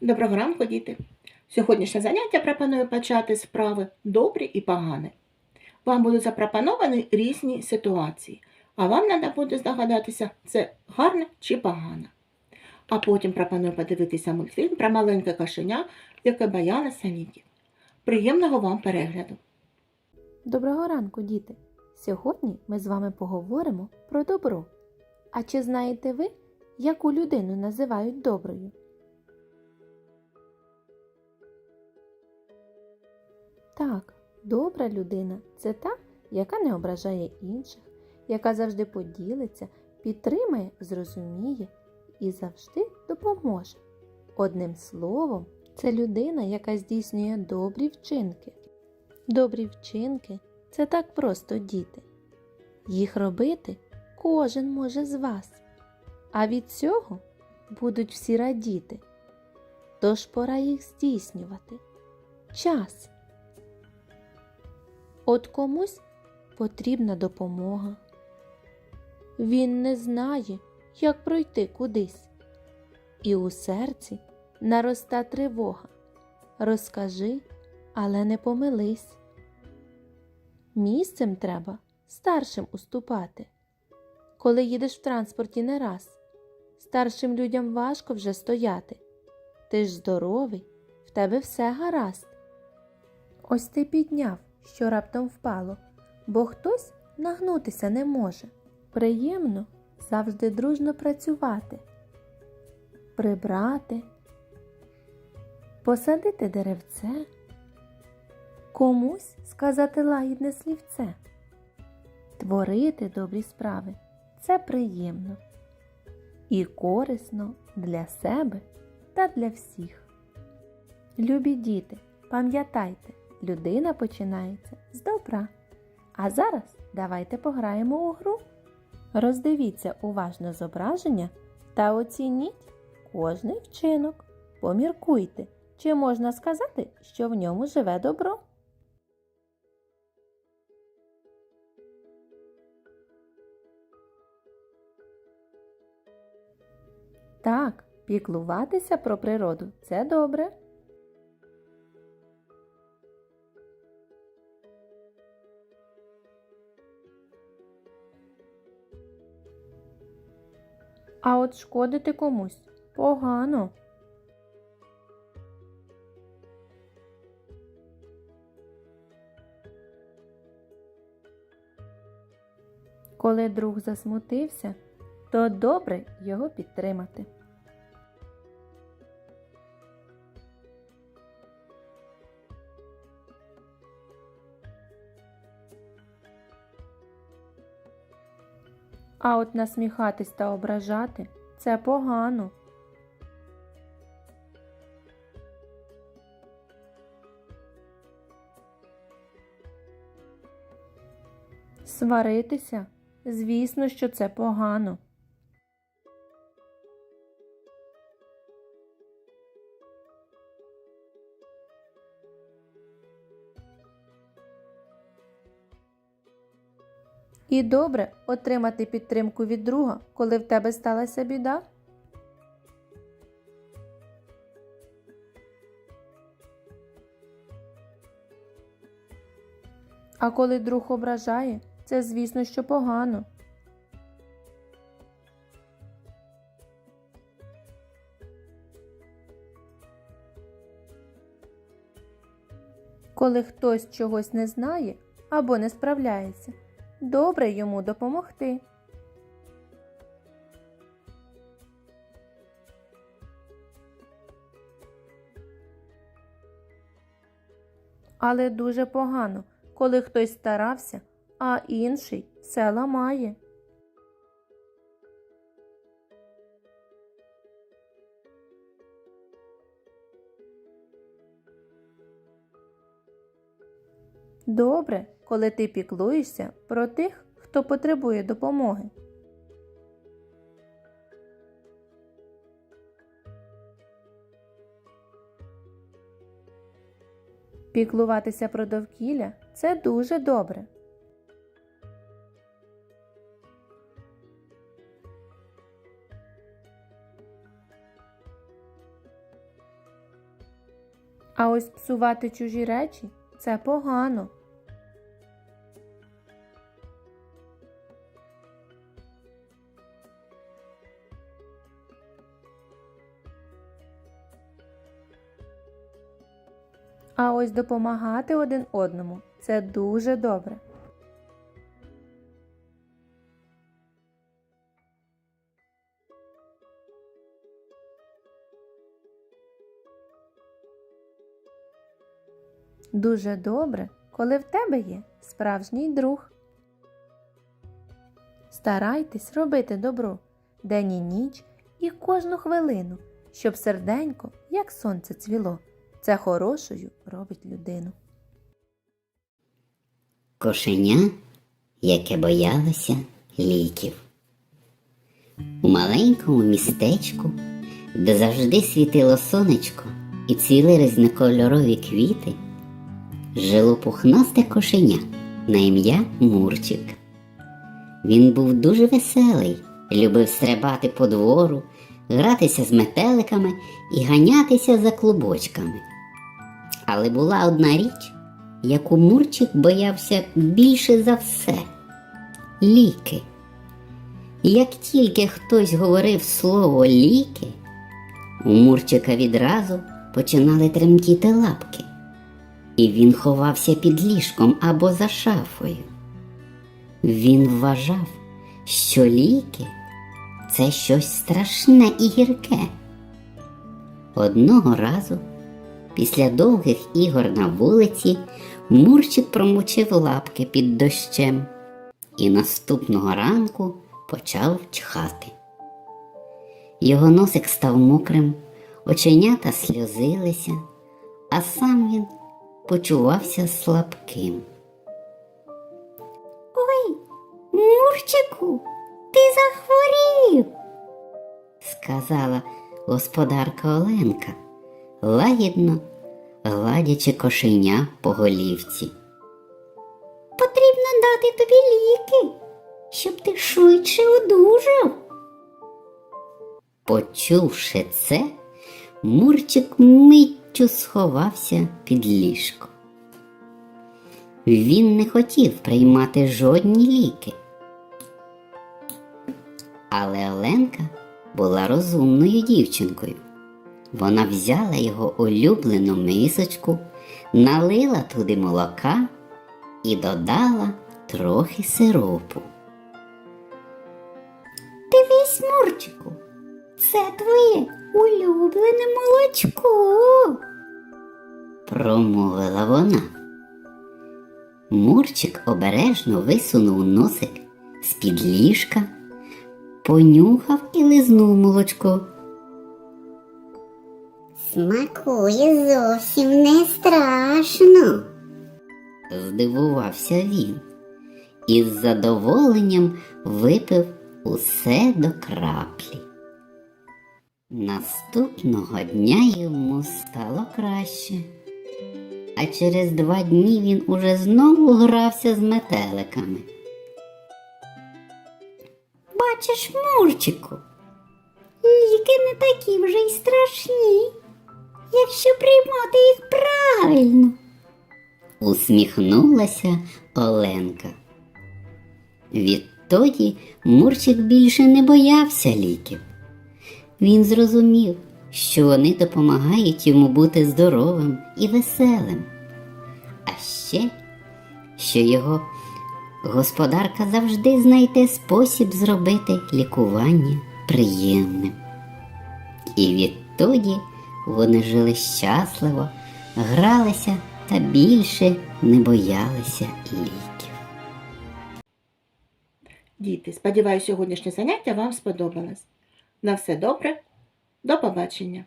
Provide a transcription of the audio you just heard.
Доброго ранку, діти! Сьогоднішнє заняття пропоную почати з вправи добрі і погані. Вам будуть запропоновані різні ситуації, а вам треба буде здогадатися, це гарне чи погано. А потім пропоную подивитися мультфільм про маленьке кошеня, яке боялося літів. Приємного вам перегляду! Доброго ранку, діти! Сьогодні ми з вами поговоримо про добро. А чи знаєте ви, яку людину називають доброю? Так, добра людина це та, яка не ображає інших, яка завжди поділиться, підтримає, зрозуміє і завжди допоможе. Одним словом, це людина, яка здійснює добрі вчинки. Добрі вчинки це так просто діти. Їх робити кожен може з вас, а від цього будуть всі радіти. Тож пора їх здійснювати. Час. От комусь потрібна допомога. Він не знає, як пройти кудись. І у серці нароста тривога. Розкажи, але не помились. Місцем треба старшим уступати. Коли їдеш в транспорті не раз, старшим людям важко вже стояти. Ти ж здоровий, в тебе все гаразд. Ось ти підняв, що раптом впало, бо хтось нагнутися не може. Приємно завжди дружно працювати, прибрати, посадити деревце, комусь сказати лагідне слівце. Творити добрі справи це приємно і корисно для себе та для всіх. Любі діти, пам'ятайте, людина починається з добра. А зараз давайте пограємо у гру. Роздивіться уважно зображення та оцініть кожний вчинок. Поміркуйте, чи можна сказати, що в ньому живе добро. Так, піклуватися про природу це добре. А от шкодити комусь погано. Коли друг засмутився, то добре його підтримати. А от насміхатись та ображати це погано. Сваритися, звісно, що це погано. І добре отримати підтримку від друга, коли в тебе сталася біда. А коли друг ображає, це звісно, що погано. Коли хтось чогось не знає або не справляється, добре йому допомогти. Але дуже погано, коли хтось старався, а інший все ламає. Добре, коли ти піклуєшся про тих, хто потребує допомоги. Піклуватися про довкілля це дуже добре. А ось псувати чужі речі це погано. А ось допомагати один одному це дуже добре. Дуже добре, коли в тебе є справжній друг. Старайтесь робити добро день і ніч і кожну хвилину, щоб серденько, як сонце цвіло. Це хорошою робить людину. Кошеня, яке боялося ліків. У маленькому містечку, де завжди світило сонечко і цвіли різнокольорові квіти, жило пухнасте кошеня на ім'я Мурчик. Він був дуже веселий, любив стрибати по двору, гратися з метеликами і ганятися за клубочками. Але була одна річ, яку Мурчик боявся більше за все ліки. Як тільки хтось говорив слово ліки, у Мурчика відразу починали тремтіти лапки, і він ховався під ліжком або за шафою. Він вважав, що ліки це щось страшне і гірке. Одного разу Після довгих ігор на вулиці Мурчик промочив лапки під дощем і наступного ранку почав чхати. Його носик став мокрим, оченята сльозилися, а сам він почувався слабким. Ой, Мурчику, ти захворів, сказала господарка Оленка лагідно гладячи кошеня по голівці. Потрібно дати тобі ліки, щоб ти швидше одужав. Почувши це, Мурчик миттю сховався під ліжко. Він не хотів приймати жодні ліки. Але Оленка була розумною дівчинкою. Вона взяла його улюблену мисочку, налила туди молока і додала трохи сиропу. Дивись, Мурчику, це твоє улюблене молочко, промовила вона. Мурчик обережно висунув носик з-під ліжка, понюхав і лизнув молочко. Смакує зовсім не страшно, здивувався він і з задоволенням випив усе до краплі. Наступного дня йому стало краще, а через два дні він уже знову грався з метеликами. Бачиш, Мурчику, ліки не такі вже й страшні якщо приймати їх правильно. Усміхнулася Оленка. Відтоді Мурчик більше не боявся ліків. Він зрозумів, що вони допомагають йому бути здоровим і веселим. А ще, що його господарка завжди знайде спосіб зробити лікування приємним. І відтоді вони жили щасливо, гралися та більше не боялися ліків. Діти, сподіваюся, сьогоднішнє заняття вам сподобалось. На все добре, до побачення!